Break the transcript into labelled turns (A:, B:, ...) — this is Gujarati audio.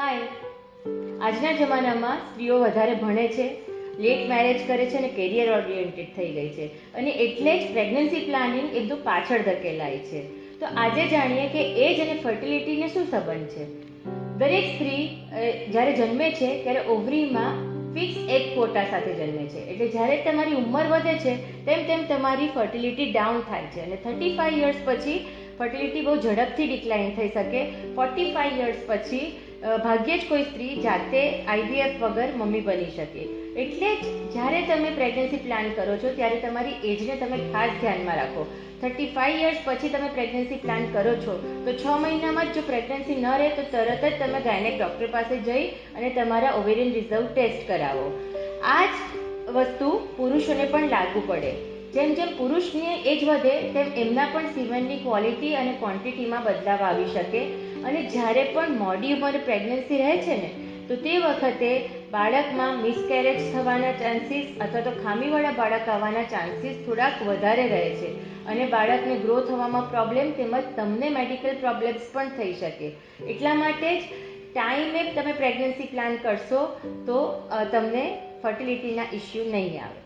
A: હાય. આજના જમાનામાં સ્ત્રીઓ વધારે ભણે છે લેટ મેરેજ કરે છે અને કેરિયર ઓરિએન્ટેડ થઈ ગઈ છે. અને એટલે જ પ્રેગ્નન્સી પ્લાનિંગ એકદમ પાછળ ધકેલાય છે. તો આજે જાણીએ કે એજ અને ફર્ટિલિટીને શું સંબંધ છે? દરેક સ્ત્રી જ્યારે જન્મે છે, ત્યારે ઓવરીમાં ફિક્સ એક કોટા સાથે જન્મે છે. એટલે જ્યારે તમારી ઉંમર વધે છે, તેમ તેમ તમારી ફર્ટિલિટી ડાઉન થાય છે. અને થર્ટી ફાઈવ યર્સ પછી ફર્ટિલિટી બહુ ઝડપથી ડિક્લાઇન થઈ શકે. ફોર્ટી ફાઈવ યર્સ પછી ભાગ્યે જ કોઈ સ્ત્રી જાતે આઈવીએફ વગર મમ્મી બની શકે. એટલે જ જ્યારે તમે પ્રેગ્નન્સી પ્લાન કરો છો, ત્યારે તમારી એજને તમે ખાસ ધ્યાનમાં રાખો. થર્ટી ફાઈવ યર્સ પછી તમે પ્રેગ્નન્સી પ્લાન કરો છો, તો છ મહિનામાં જ જો પ્રેગ્નન્સી ન રહે, તો તરત જ તમે ગાયનેક ડૉક્ટર પાસે જઈ અને તમારા ઓવેરિયન રિઝર્વ ટેસ્ટ કરાવો. આ જ વસ્તુ પુરુષોને પણ લાગુ પડે. જેમ જેમ પુરુષની એજ વધે, તેમ એમના પણ સિમેનની ક્વોલિટી અને ક્વોન્ટિટીમાં બદલાવ આવી શકે. અને જ્યારે પણ મોડી ઉંમરે પ્રેગ્નન્સી રહે છે ને, તો તે વખતે બાળકમાં મિસકેરેજ થવાના ચાન્સીસ અથવા તો ખામીવાળા બાળક આવવાના ચાન્સીસ થોડાક વધારે રહે છે. અને બાળકને ગ્રો થવામાં પ્રોબ્લેમ તેમજ તમને મેડિકલ પ્રોબ્લેમ્સ પણ થઈ શકે. એટલા માટે જ ટાઈમે તમે પ્રેગ્નન્સી પ્લાન કરશો તો તમને ફર્ટિલિટીના ઇસ્યુ નહીં આવે.